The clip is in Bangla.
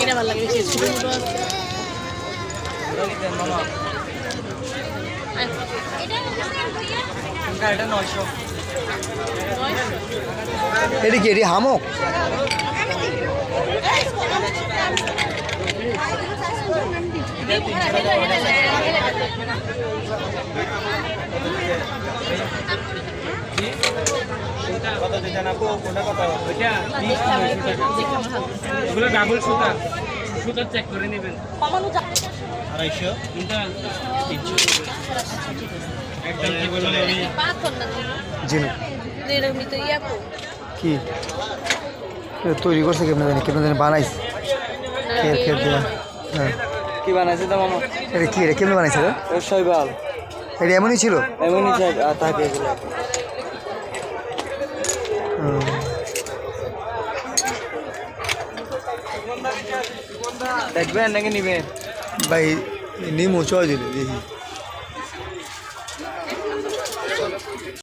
এটা ভালো লাগে বেশি ছোট। এটি কি এটি হামক দিতেন আপু কোনটা কত ওইটা। এগুলো ডাবল সুতা সুতা চেক করে নেবেন আড়াইশো একদম কি? জিনু তৈরি করছে কেমন জানি? কেমন জানি বানাইছে। দেওয়া হ্যাঁ। কি বানাইছে তো মামা? এটা কি এটা কেমন বানাইছে রে? শৈবাল। এটা এমনই ছিল? এমনই থাকে- দেখবেন নাকি নিবেন? ভাই নিমু চয় দিলে দেখি।